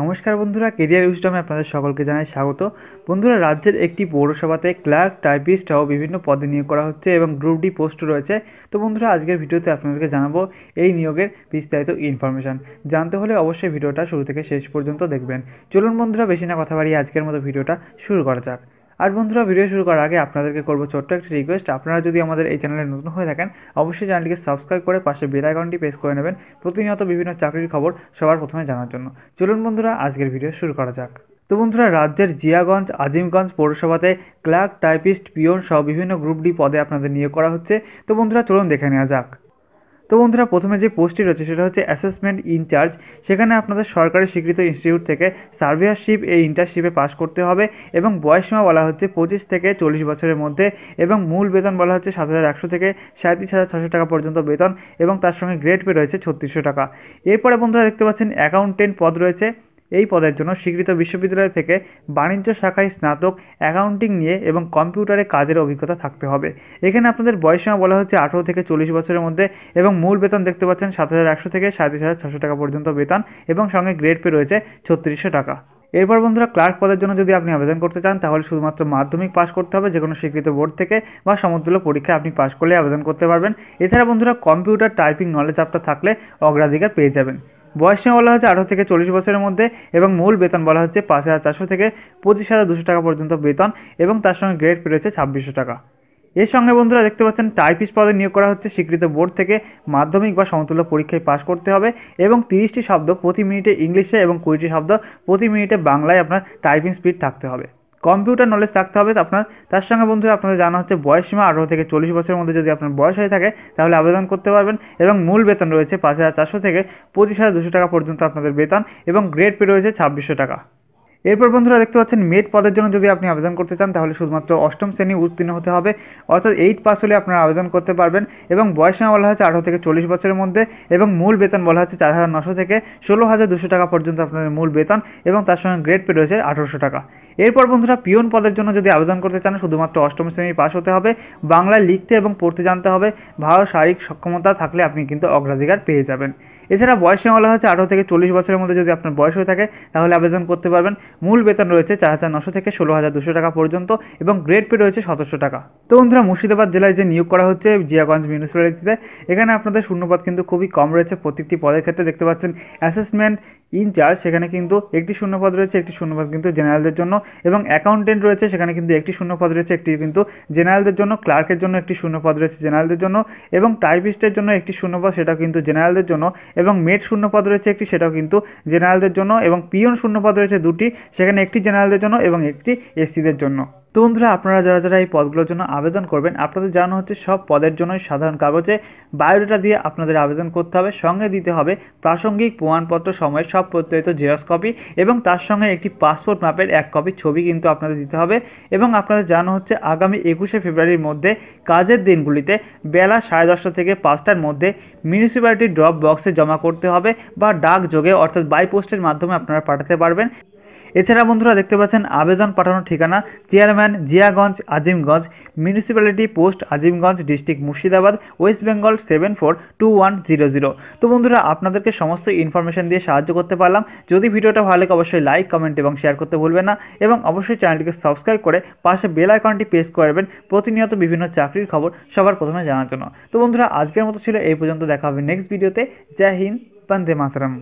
নমস্কার বন্ধুরা কেরিয়ার উইস্টমে আপনাদের সকলকে জানাই স্বাগত। বন্ধুরা, রাজ্যের একটি পৌরসভাতে ক্লার্ক টাইপিস্ট সহ বিভিন্ন পদে নিয়োগ করা হচ্ছে এবং গ্রুপ ডি পোস্ট রয়েছে। তো বন্ধুরা, আজকের ভিডিওতে আপনাদেরকে জানাব এই নিয়োগের বিস্তারিত ইনফরমেশান জানতে হলে অবশ্যই ভিডিওটা শুরু থেকে শেষ পর্যন্ত দেখবেন। চলুন বন্ধুরা, বেশি না কথা বাড়িয়ে আজকের মতো ভিডিওটা শুরু করা যাক। আর বন্ধুরা, ভিডিও শুরু করার আগে আপনাদেরকে করব ছোট্ট একটি রিকোয়েস্ট আপনারা যদি আমাদের এই চ্যানেলে নতুন হয়ে থাকেন, অবশ্যই চ্যানেলটিকে সাবস্ক্রাইব করে পাশে বেল আইকনটি প্রেস করে নেবেন। প্রতিনিয়ত বিভিন্ন চাকরির খবর সবার প্রথমে জানার জন্য। চলুন বন্ধুরা, আজকের ভিডিও শুরু করা যাক। তো বন্ধুরা, রাজ্যের জিয়াগঞ্জ, আজিমগঞ্জ পৌরসভাতে ক্লার্ক টাইপিস্ট পিয়ন সহ বিভিন্ন গ্রুপ ডি পদে আপনাদের নিয়োগ করা হচ্ছে। তো বন্ধুরা, চলুন দেখে নেওয়া যাক। তো বন্ধুরা, প্রথমে যে পোস্টটি রয়েছে সেটা হচ্ছে অ্যাসেসমেন্ট ইনচার্জ সেখানে আপনাদের সরকারি স্বীকৃত ইনস্টিটিউট থেকে সার্ভেয়ারশিপ এই ইন্টার্নশিপে পাস করতে হবে এবং বয়সীমা বলা হচ্ছে পঁচিশ থেকে চল্লিশ বছরের মধ্যে এবং মূল বেতন বলা হচ্ছে সাত হাজার একশো থেকে সাঁত্রিশ হাজার ছশো টাকা পর্যন্ত বেতন এবং তার সঙ্গে গ্রেড পে রয়েছে ছত্রিশশো টাকা। এরপরে বন্ধুরা দেখতে পাচ্ছেন অ্যাকাউন্টেন্ট পদ রয়েছে। এই পদের জন্য স্বীকৃত বিশ্ববিদ্যালয় থেকে বাণিজ্য শাখায় স্নাতক, অ্যাকাউন্টিং নিয়ে এবং কম্পিউটারে কাজের অভিজ্ঞতা থাকতে হবে। এখানে আপনাদের বয়সীমা বলা হচ্ছে আঠেরো থেকে চল্লিশ বছরের মধ্যে এবং মূল বেতন দেখতে পাচ্ছেন সাত হাজার একশো থেকে সাঁত্রিশ হাজার ছশো টাকা পর্যন্ত বেতন এবং সঙ্গে গ্রেড পে রয়েছে ছত্রিশশো টাকা। এরপর বন্ধুরা ক্লার্ক পদের জন্য যদি আপনি আবেদন করতে চান, তাহলে শুধুমাত্র মাধ্যমিক পাস করতে হবে, যে কোনো স্বীকৃত বোর্ড থেকে বা সমতুল্য পরীক্ষায় আপনি পাস করলে আবেদন করতে পারবেন। এছাড়া বন্ধুরা কম্পিউটার টাইপিং নলেজ আপনার থাকলে অগ্রাধিকার পেয়ে যাবেন। বয়সীমা বলা হচ্ছে আঠারো থেকে চল্লিশ বছরের মধ্যে এবং মূল বেতন বলা হচ্ছে পাঁচ হাজার চারশো থেকে পঁচিশ হাজার দুশো টাকা পর্যন্ত বেতন এবং তার সঙ্গে গ্রেড পে রয়েছে ছাব্বিশশো টাকা। এর সঙ্গে বন্ধুরা দেখতে পাচ্ছেন টাইপিস্ট পদে নিয়োগ করা হচ্ছে, স্বীকৃত বোর্ড থেকে মাধ্যমিক বা সমতুল্য পরীক্ষায় পাশ করতে হবে এবং তিরিশটি শব্দ প্রতি মিনিটে ইংলিশে এবং কুড়িটি শব্দ প্রতি মিনিটে বাংলায় আপনার টাইপিং স্পিড থাকতে হবে। কম্পিউটার নলেজ থাকতে হবে, আপনার, তার সঙ্গে বন্ধুরা আপনাদের জানা হচ্ছে বয়সীমা আঠারো থেকে চল্লিশ বছরের মধ্যে যদি আপনার বয়স হয়ে থাকে, তাহলে আবেদন করতে পারবেন এবং মূল বেতন রয়েছে পাঁচ হাজার চারশো থেকে পঁচিশ হাজার দুশো টাকা পর্যন্ত আপনাদের বেতন এবং গ্রেড পে রয়েছে ছাব্বিশশো টাকা। এরপর বন্ধুরা দেখতে পাচ্ছেন মেট পদের জন্য যদি আপনি আবেদন করতে চান, তাহলে শুধুমাত্র অষ্টম শ্রেণি উত্তীর্ণ হতে হবে। অর্থাৎ এইট পাস হলে আপনারা আবেদন করতে পারবেন এবং বয়সীমা বলা হচ্ছে আঠারো থেকে চল্লিশ বছরের মধ্যে এবং মূল বেতন বলা হচ্ছে চার হাজার নশো থেকে ষোলো হাজার দুশো টাকা পর্যন্ত আপনাদের মূল বেতন এবং তার সঙ্গে গ্রেড পে রয়েছে আঠারোশো টাকা। এরপর বন্ধুরা পিয়ন পদের জন্য যদি আবেদন করতে চান, শুধুমাত্র অষ্টম শ্রেণি পাস হতে হবে। বাংলায় লিখতে এবং পড়তে জানতে হবে। ভালো শারীরিক সক্ষমতা থাকলে আপনি কিন্তু অগ্রাধিকার পেয়ে যাবেন। এছাড়া বয়স সীমা বলা হচ্ছে আঠারো থেকে চল্লিশ বছরের মধ্যে যদি আপনার বয়স হয়ে থাকে, তাহলে আবেদন করতে পারবেন। মূল বেতন রয়েছে চার হাজার নশো থেকে ষোলো হাজার দুশো টাকা পর্যন্ত এবং গ্রেড পে রয়েছে সতেরোশো টাকা। তো বন্ধুরা, মুর্শিদাবাদ জেলায় যে নিয়োগ করা হচ্ছে জিয়াগঞ্জ মিউনিসিপ্যালিটিতে এখানে আপনাদের শূন্যপদ কিন্তু খুবই কম রয়েছে। প্রত্যেকটি পদের ক্ষেত্রে দেখতে পাচ্ছেন অ্যাসেসমেন্ট ইনচার্জ সেখানে কিন্তু একটি শূন্যপদ রয়েছে, একটি শূন্যপদ কিন্তু জেনারেলদের জন্য এবং অ্যাকাউন্টেন্ট রয়েছে, সেখানে কিন্তু একটি শূন্যপদ রয়েছে, একটি কিন্তু জেনারেলদের জন্য ক্লার্কের জন্য একটি শূন্যপদ রয়েছে জেনারেলদের জন্য এবং টাইপিস্টের জন্য একটি শূন্যপদ সেটা কিন্তু জেনারেলদের জন্য এবং মেট শূন্যপদ রয়েছে একটি, সেটাও কিন্তু জেনারেলদের জন্য এবং পিয়ন শূন্যপদ রয়েছে দুটি, সেখানে একটি জেনারেলদের জন্য এবং একটি এসসিদের জন্য। তো বন্ধুরা, আপনারা যারা যারা এই পদগুলোর জন্য আবেদন করবেন, আপনাদের জানানো হচ্ছে সব পদের জন্যই সাধারণ কাগজে বায়োডাটা দিয়ে আপনাদের আবেদন করতে হবে, সঙ্গে দিতে হবে প্রাসঙ্গিক প্রমাণপত্র, সময়ের সব প্রত্যয়িত জেরক্স কপি এবং তার সঙ্গে একটি পাসপোর্ট মাপের এক কপি ছবি কিন্তু আপনাদের দিতে হবে এবং আপনাদের জানানো হচ্ছে আগামী একুশে ফেব্রুয়ারির মধ্যে কাজের দিনগুলিতে বেলা সাড়ে দশটা থেকে পাঁচটার মধ্যে মিউনিসিপ্যালিটি ড্রপ বক্সে জমা করতে হবে বা ডাক যোগে অর্থাৎ বাই পোস্টের মাধ্যমে আপনারা পাঠাতে পারবেন। এছাড়া বন্ধুরা দেখতে পাচ্ছেন আবেদন পাঠানোর ঠিকানা, chairman Jiaganj Azimganj municipality post Azimganj district Murshidabad West Bengal seven four two one zero zero তো বন্ধুরা, আপনাদেরকে সমস্ত ইনফরমেশন দিয়ে সাহায্য করতে পারলাম। যদি ভিডিওটা ভালো লাগে, অবশ্যই লাইক কমেন্ট এবং শেয়ার করতে ভুলবেন না। এবং অবশ্যই চ্যানেলটিকে সাবস্ক্রাইব করে পাশে বেল আইকনটি প্রেস করবেন প্রতিনিয়ত বিভিন্ন চাকরির খবর সবার প্রথমে জানার জন্য। তো বন্ধুরা, আজকের মতো ছিল এই পর্যন্ত। দেখা হবে নেক্সট ভিডিওতে জয় হিন্দ, বন্দে মাতরম।